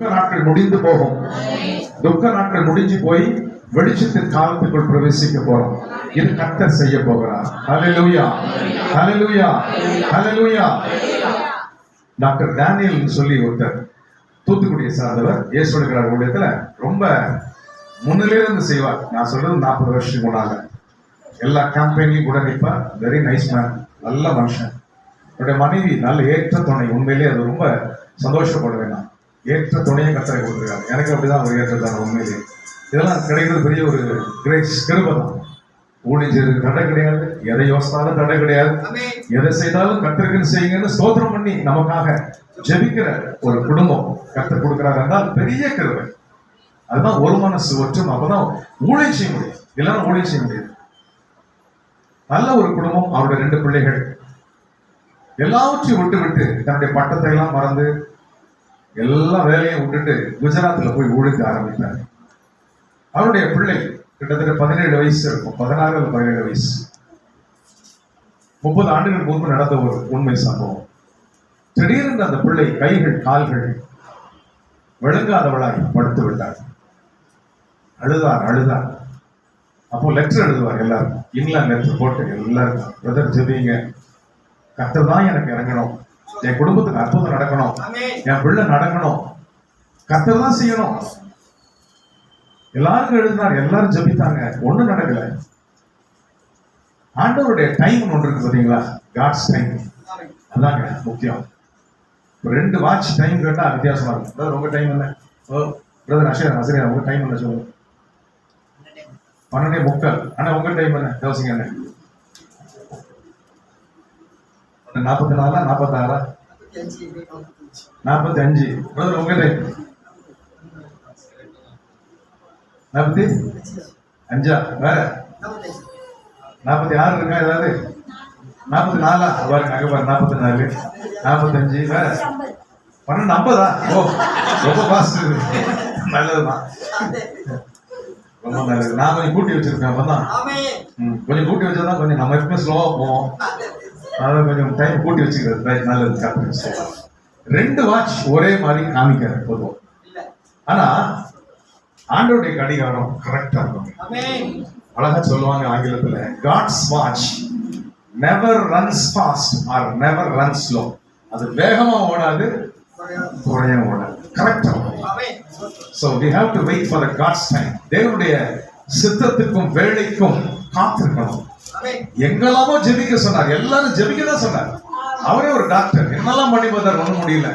துக்க நாட்கள் முடிந்து போகும். துக்க நாட்கள் முடிஞ்சு போய் வெளிச்சத்தின் காலத்துக்குள் பிரவேசிக்க போறோம். இது கர்த்தர் செய்ய போகிறார். ஹalleluya ஹalleluya ஹalleluya டாக்டர் டேனியல் சொல்லி ஒருத்தர் தூத்துக்குடியை சார்ந்தவர் இயேசுடுகிறார் ஊழியத்துல ரொம்ப முன்னிலே இருந்து செய்வார். நான் சொல்றது நாற்பது வருஷத்துக்கு முன்னால. எல்லா கேம்பெயின்லையும் கூட நிற்பார் வெரி நைஸ் மேன் நல்ல மனுஷன். என்னுடைய மனைவி நல்ல ஏற்ற துணை. உண்மையிலேயே அது ரொம்ப சந்தோஷப்படுவேன் நான். ஏற்ற துணையை கத்தரை கொடுத்துருக்காங்க எனக்கு அப்படிதான் ஒரு ஏற்றத்தாங்க உண்மையிலேயே இதெல்லாம் கிடைக்கிறது பெரிய ஒரு கிரேஸ் கிருபை தான் ஊழியர்களுக்கு தடை கிடையாது எதை யோசித்தாலும் தடை கிடையாது எதை செய்தாலும் கத்திரிக்கன்னு செய்யுங்கன்னு ஸ்தோத்திரம் பண்ணி நமக்காக ஜெபிக்கிற ஒரு குடும்பம் கத்தர் கொடுக்கிறார் என்றால் பெரிய கிருபை. அதுதான் ஒரு மனசு ஒற்றும் அப்பதான் ஊழியம் செய்ய முடியும். இல்லைன்னா ஊழியம் செய்ய முடியாது நல்ல ஒரு குடும்பம் அவருடைய ரெண்டு பிள்ளைகள். எல்லாவற்றையும் விட்டு விட்டு தன்னுடைய பட்டத்தை எல்லாம் மறந்து எல்லா வேலையும் விட்டுட்டு குஜராத்தில் போய் ஊழிக்க ஆரம்பித்தார். அவருடைய பிள்ளை கிட்டத்தட்ட பதினேழு வயசு இருக்கும். பதினாறு அல்லது பதினேழு வயசு. முப்பது ஆண்டுகளுக்கு முன்பு நடந்த ஒரு உண்மை சம்பவம். திடீரென்று அந்த பிள்ளை கைகள் கால்கள் விளங்காதவளாய் படுத்து விட்டார். அழுதார் அழுதார். அப்போ லெட்டர் எழுதுவார் எல்லாரும் இங்கிலாந்து லெட்டர் போட்டு எல்லாருக்கும் பிரதர் ஜெபிங்க. கத்தை தான் எனக்கு இறங்கணும். என் குடும்பத்துக்கு அற்புதம் நடக்கணும். என் பிள்ளை நடக்கணும். கர்த்தர் தான் செய்யணும். எல்லாருக்கும் எழுதினார் எல்லாரும் ஜெபித்தாங்க. ஒண்ணும் நடக்கல. ஆண்டவருடைய டைம் ஒன்று இருக்கு பாத்தீங்களா? காட்ஸ் டைம் அதாங்க முக்கியம். ரெண்டு வாட்ச் டைம் கேட்டா வித்தியாசமா இருக்கும். பிரதர் உங்க டைம் என்ன? ஓ பிரதர் அஷர் அசரியா உங்க டைம் என்ன சொல்லுங்க? பன்னெண்டே முக்கால். ஆனா உங்க டைம் என்ன? யோசிங்க என்ன நாற்பத்தி நாலா நாற்பத்தாறா நாற்பத்தி அஞ்சு பிரதர் உங்க டைம் நாற்பத்தி? அஞ்சா? வேற? நாற்பத்தி ஆறு இருக்கா ஏதாவது? நாற்பத்தி நாலா பாருங்க அங்க பாருங்க நாற்பத்தி நாலு நாற்பத்தஞ்சு வேற? பன்னெண்டு ஐம்பதா? ஓ ரொம்ப ஃபாஸ்ட் நல்லதுதான். ரொம்ப நல்லது. நான் கொஞ்சம் கூட்டி வச்சிருக்கேன் அப்பதான் கொஞ்சம் கூட்டி வச்சா கொஞ்சம் நம்ம எப்பவுமே ஸ்லோவா போவோம். அதனால கொஞ்சம் டைம் கூட்டி வச்சுக்கிறது right, நல்லது கரெக்ட் ரெண்டு வாட்ச் ஒரே மாதிரி காமிக்காது பொதுவாக ஆனா ஆண்டோடைய கடிகாரம் கரெக்டா இருக்கும். அழகா சொல்லுவாங்க ஆங்கிலத்துல God's watch never runs fast or never run slow அது வேகமா ஓடாது குறையும் ஓடாது. கரெக்டா so we have to wait for the God's time தேவனுடைய சித்தத்துக்கும் வேலைக்கும் காத்திருக்கணும். எங்கெல்லாமோ ஜெபிக்க சொன்னார். எல்லாரும் ஜெபிக்க தான் சொன்னார். அவரே ஒரு டாக்டர். என்னெல்லாம் பண்ணி பார்த்தார்? ஒன்றும் முடியல.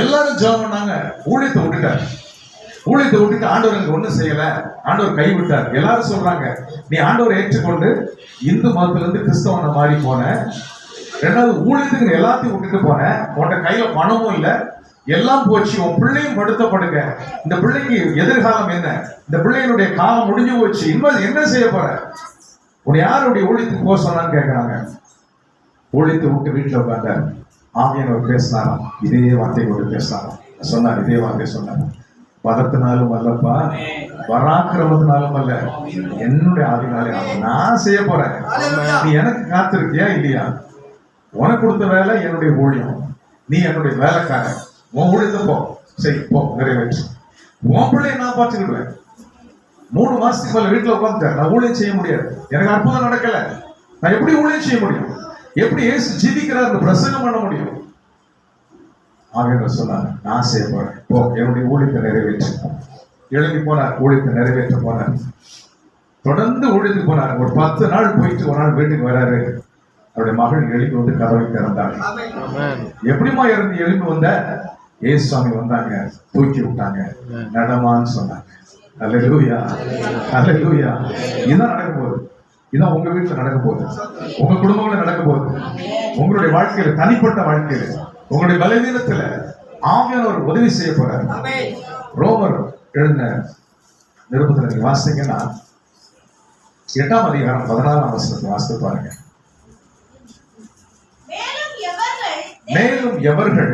எல்லாரும் ஜெபம் பண்ணாங்க. ஊழியத்தை விட்டுட்டார். ஊழியத்தை விட்டுட்டு ஆண்டவர் எனக்கு ஒண்ணும் செய்யல. ஆண்டவர் கைவிட்டார் எல்லாரும் சொல்றாங்க நீ ஆண்டவரை ஏற்றுக்கொண்டு இந்து மதத்துல இருந்து கிறிஸ்தவனை மாறி போன ரெண்டாவது ஊழியத்துக்கு எல்லாத்தையும் விட்டுட்டு போன உன்ட கையில பணமும் இல்லை. எல்லாம் போச்சு. உன் பிள்ளையும் படுத்த படுங்க இந்த பிள்ளைக்கு எதிர்காலம் என்ன? இந்த பிள்ளைகளுடைய காலம் முடிஞ்சு போச்சு. இன்னும் என்ன செய்ய போற? உன்னை யாருடைய ஊழியத்துக்கு போக சொன்னான்னு கேட்கறாங்க ஊழியத்தை விட்டு வீட்டுல உட்காந்தார் ஆமியனர் பேசினாராம். இதே வார்த்தை கொண்டு பேசினாராம். சொன்னார் இதே வார்த்தை சொன்னார். பதத்தினாலும் அல்லப்பா பராக்கிரமத்தினாலும் அல்ல. என்னுடைய ஆவினாலே. நான் செய்ய போறேன். நீ எனக்கு காத்திருக்கியா இல்லையா? உனக்கு கொடுத்த வேலை என்னுடைய ஊழியம். நீ என்னுடைய வேலைக்காரன். உன் ஊழியத்தை போ. சரி போ. நிறைவேற்று. உன் பிள்ளைய நான் பார்த்துக்கிடுவேன். மூணு மாசத்துக்கு மேல வீட்டுல உட்காந்துட்டேன் நான் ஊழியம் செய்ய முடியாது. எனக்கு அற்புதம் நடக்கல. நான் எப்படி ஊழியம் செய்ய முடியும்? எப்படி ஏசு ஜீவிக்கிறார் பிரசங்கம் பண்ண முடியும்? ஆகியோர் சொன்னார் நான் செய்ய போறேன். போ என்னுடைய ஊழியத்தை நிறைவேற்று. எழுதி போனார் ஊழியத்தை நிறைவேற்ற போனார். தொடர்ந்து ஊழியத்துக்கு போனார். ஒரு பத்து நாள் போயிட்டு ஒரு நாள் வீட்டுக்கு வராரு. அவருடைய மகள் எழுப்பி வந்து கதவை திறந்தாங்க எப்படிமா இருந்து எழுப்பி வந்த? ஏசு சுவாமி வந்தாங்க தூக்கி விட்டாங்க. நடமான்னு சொன்னாங்க. அல்லேலூயா அல்லேலூயா இதான் நடக்க போகுது இதான் உங்க வீட்டுல நடக்க போகுது உங்க குடும்பங்கள்ல நடக்க போகுது உங்களுடைய வாழ்க்கையில தனிப்பட்ட வாழ்க்கையில உங்களுடைய பலவீனத்துல ஆவியானவர் உதவி செய்ய போறாரு. ரோமர் எழுந்த நிருபத்துல நீங்க வாசித்தீங்கன்னா எட்டாம் அதிகாரம் பதினாறாம் வசனத்தை வாசித்து பாருங்க. மேலும் எவர்கள்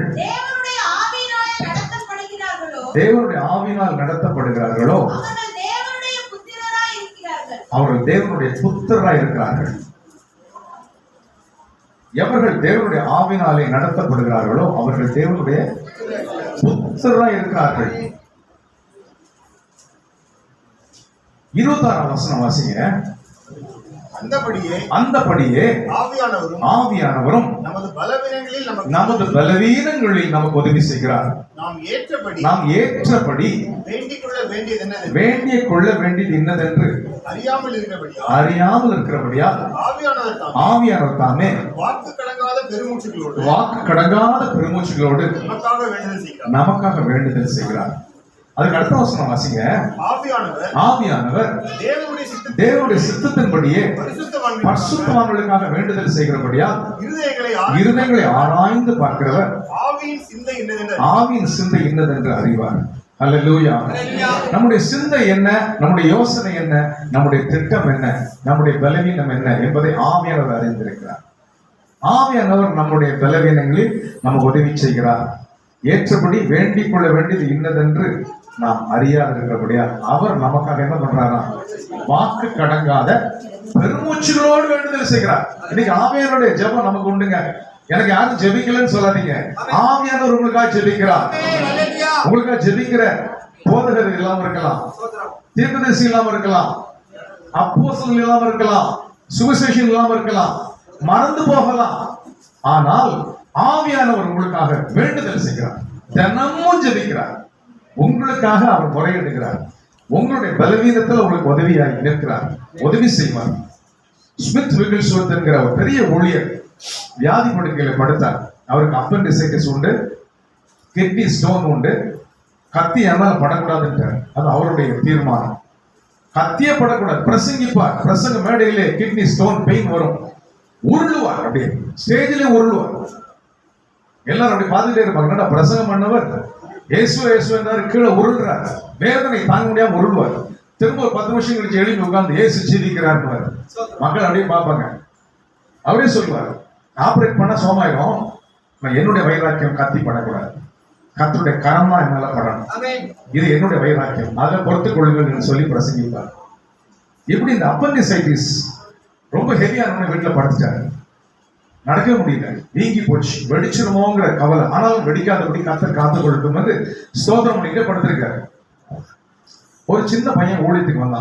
தேவனுடைய ஆவினால் நடத்தப்படுகிறார்களோ அவர்கள் தேவனுடைய புத்திரராய் இருக்கிறார்கள். எவர்கள் தேவனுடைய ஆவினாலே நடத்தப்படுகிறார்களோ அவர்கள் தேவனுடைய புத்திரராய் இருக்கிறார்கள். இருபத்தாறாம் வசனம் வாசிங்க. அந்தபடியே அந்தபடியே ஆவியானவரும் ஆவியானவரும் நமது பலவீனங்களில் நமக்கு நமது பலவீனங்களில் நமக்கு உதவி செய்கிறார். நாம் ஏற்றபடி நாம் ஏற்றபடி வேண்டிக் கொள்ள வேண்டியது என்னது? வேண்டிய கொள்ள வேண்டியது இன்னதென்று அறியாமல் இருக்கிறபடியா? அறியாமல் இருக்கிறபடியா? ஆவியானவர் தாம். ஆவியானவர் தாமே. வாக்கு கடங்காத பெருமூச்சுகளோடு. வாக்கு கடங்காத பெருமூச்சுகளோடு நமக்காக வேண்டுதல் செய்கிறார். நமக்காக வேண்டுதல் செய்கிறார். அதுக்கு அடுத்த வசனம் வாசிங்க. ஆவியானவர் ஆவியானவர் தேவனுடைய தேவனுடைய சித்தத்தின்படியே பரிசுத்தவான்களுக்காக வேண்டுதல் செய்கிறபடியா? இருதயங்களை ஆராய்ந்து பார்க்கிறவர். ஆவியின் சிந்தை என்னதென்று ஆவியின் சிந்தை என்னதென்று அறிவார். நம்முடைய சிந்தை என்ன? நம்முடைய யோசனை என்ன? நம்முடைய திட்டம் என்ன? நம்முடைய பலவீனம் என்ன என்பதை ஆவியானவர் அறிந்திருக்கிறார். ஆவியானவர் நம்முடைய பலவீனங்களில் நமக்கு உதவி செய்கிறார். ஏற்றபடி வேண்டிக் கொள்ள வேண்டியது இன்னதென்று நாம் அறியாது இருக்கிறபடியா அவர் நமக்காக என்ன பண்றாரா? வாக்கு கடங்காத பெருமூச்சுகளோடு வேண்டுதல் செய்கிறார். இன்னைக்கு ஆவியானுடைய ஜெபம் நமக்கு உண்டுங்க. எனக்கு யாரும் ஜெபிக்கலன்னு சொல்லாதீங்க. ஆவியானவர் உங்களுக்காக ஜெபிக்கிறார். உங்களுக்காக ஜெபிக்கிற போதகர் இல்லாம இருக்கலாம். தீர்க்கதரிசி இல்லாம இருக்கலாம். அப்போசல் இல்லாம இருக்கலாம். சுவிசேஷன் இல்லாம இருக்கலாம். மறந்து போகலாம். ஆனால் ஆவியானவர் உங்களுக்காக வேண்டுதல் செய்கிறார். தினமும் ஜெபிக்கிறார். உங்களுக்காக அவர் முறையிடுகிறார். உங்களுடைய பலவீனத்தில் உங்களுக்கு உதவியாக நிற்கிறார். உதவி செய்வார். ஸ்மித் விகில்ஸ்வர்த் என்கிற ஒரு பெரிய ஊழியர் வியாதி படுக்கையில படுத்தார். அவருக்கு அப்பண்டிசைட்டிஸ் உண்டு கிட்னி ஸ்டோன் உண்டு. கத்தி என்னால் படக்கூடாதுன்றார். அது அவருடைய தீர்மானம். கத்தியே படக்கூடாது. பிரசங்கிப்பார். பிரசங்க மேடையிலே கிட்னி ஸ்டோன் பெயின் வரும். உருளுவார் அப்படியே. ஸ்டேஜிலே உருளுவார். எல்லாரும் அப்படி பார்த்துட்டே இருப்பாங்க. என்னடா பிரசங்கம் பண்ணவர்? இயேசு இயேசு என்றாரு கீழே உருள்றார். வேதனை தாங்க முடியாம உருள்வார். திரும்ப ஒரு பத்து நிமிஷம் கழிச்சு எழுப்பி உட்கார்ந்து இயேசு ஜீவிக்கிறார் மக்கள் அப்படியே பார்ப்பாங்க. அவரே சொல்லுவார் ஆபரேட் பண்ண சோமாயிரும். நான் என்னுடைய வைராக்கியம் கத்தி படக்கூடாது. கத்தருடைய கரம் தான் என் மேல படணும். இது என்னுடைய வைராக்கியம். அதை பொறுத்துக் கொள்ளுங்கள் சொல்லி பிரசங்கிப்பார். இப்படி இந்த அப்பண்டிசைட்டிஸ் ரொம்ப ஹெவியான வீட்டுல படுத்துட்டாரு. நடக்க முடியல. நீங்கி போச்சு. வெடிச்சிருமோங்கிற கவலை. ஆனாலும் வெடிக்காதபடி கத்தர் காத்து கொடுக்கும் வந்து ஸ்தோத்திரம் பண்ணிட்டு படுத்திருக்காரு. ஒரு சின்ன பையன் ஊழியத்துக்கு வந்தான்.